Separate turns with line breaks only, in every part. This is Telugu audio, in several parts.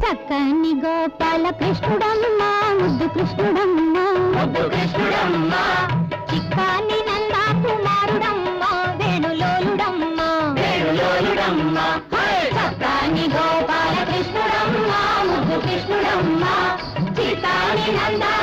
చక్కని గోపాల కృష్ణుడమ్మా ముద్దు కృష్ణుడమ్మా.
ముద్దు కృష్ణుడమ్మా.
చిక్కాని నందా కుమారుడమ్మా వేణులోలుడమ్మా.
వేణులోలుడమ్మా.
చక్కని గోపాల కృష్ణుడమ్మా ముద్దు కృష్ణుడమ్మా. చిక్కాని నందా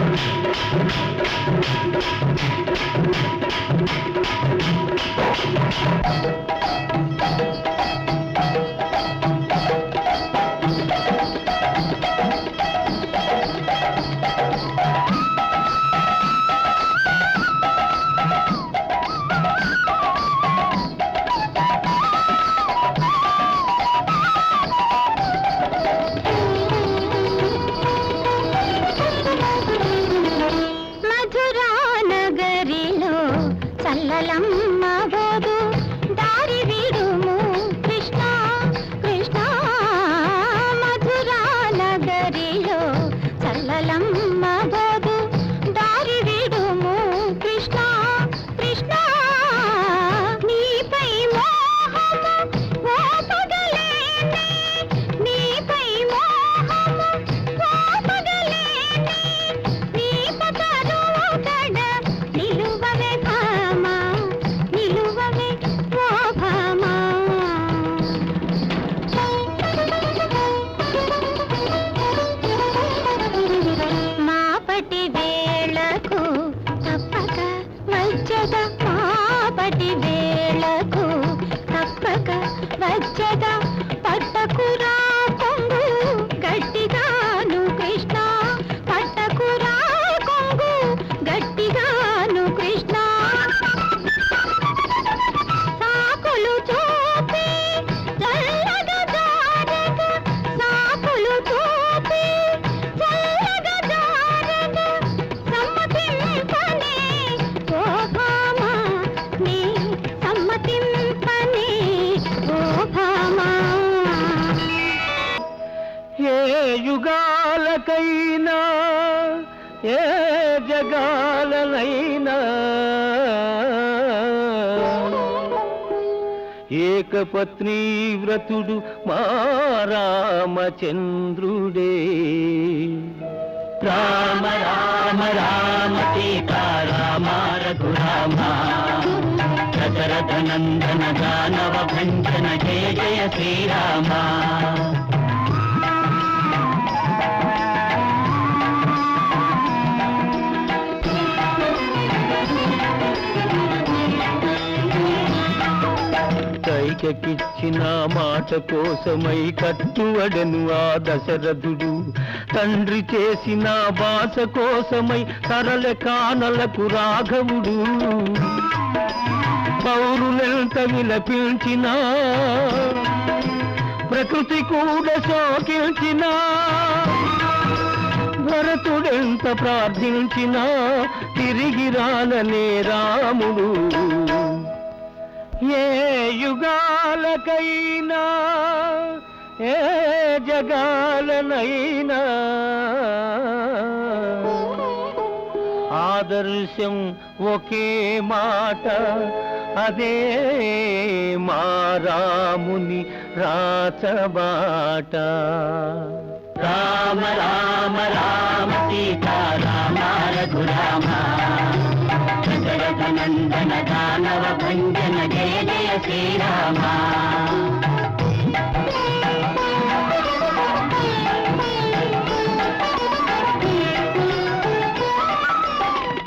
వేణులోలుడమ్మా మధురా
తిరగాలనైనా ఏకపత్ని వ్రతుడు మా రామచంద్రుడే. రామ రామ రామ సీతా రఘురామ. దశరథ నందన దానవ భంజన జయ జయ శ్రీరామ. కైకకిచ్చిన మాట కోసమై కట్టువడను ఆ దశరథుడు. తండ్రి చేసిన భాష కోసమై సరళ కానలకు రాఘవుడు. పౌరులెంత విలపించినా ప్రకృతి కూడా శోకించినా భరతుడెంత ప్రార్థించినా తిరిగి రాలనే రాముడు. ఏ యుగాలకైనా ఏ జగాలనైనా. ఆదర్శం ఒకే మాట అదే మా రాముని రాచబాట రామ రామ రామ సీతారామ రఘురామ నందన దానవ భంజన జయ జయ శ్రీరామ.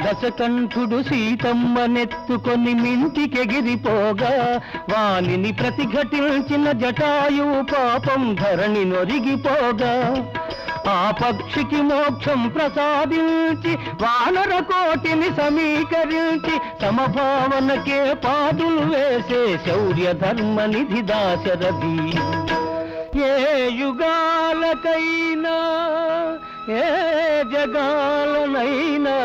దశకంఠుడు సీతమ్మ నెత్తుకొని మింటికెగిరిపోగా వాణిని ప్రతిఘటించిన జటాయు పాపం ధరణి నొరిగిపోగా. ఆ పక్షికి మోక్షం ప్రసాదించి వానర కోటిని సమీకరించి సమభావనకే పాదులు వేసే శౌర్య ధర్మ నిధి దాశరథి. ఏ యుగాలకైనా ఏ జగాలనైనా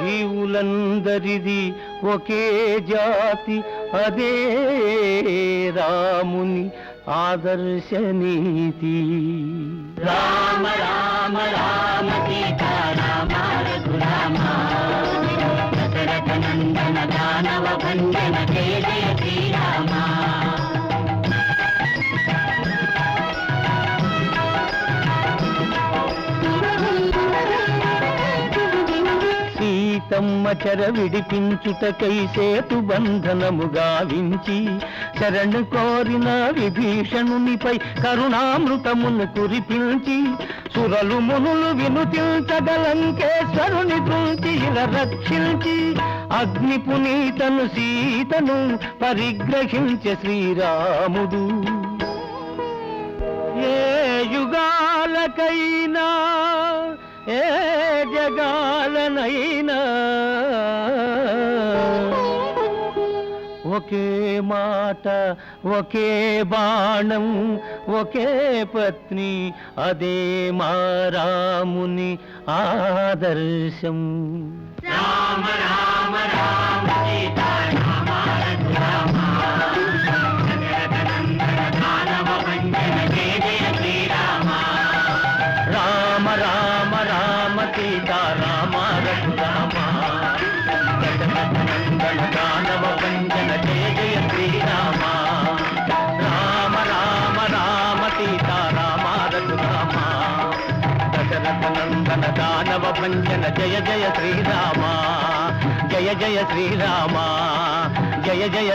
జీవులందరిది ఒకే జాతి అదే రాముని ఆదర్శ నీతి రామ రామ రామ సీతా రామ రఘురామ దశరథ నందన దానవ బంధన జయ జయ శ్రీరామ. సీతమ్మ చెర విడిపించుటకై సేతు బంధనము గావించి శరణు కోరిన విభీషణునిపై కరుణామృతమును కురిపించి సురలు మునులు వినుతించగలంకేశ్వరుని తుంచి ఇలా రక్షించి అగ్ని పునీతను సీతను పరిగ్రహించే శ్రీరాముడు. ఏ యుగాలకైనా ఏ జగాలనైనా ఒకే మాట ఒకే బాణం ఒకే పత్ని అదే మా రాముని ఆదర్శం. రామ రామ రామ వంజన జయ జయ శ్రీరామ జయ జయ శ్రీరామ జయ జయ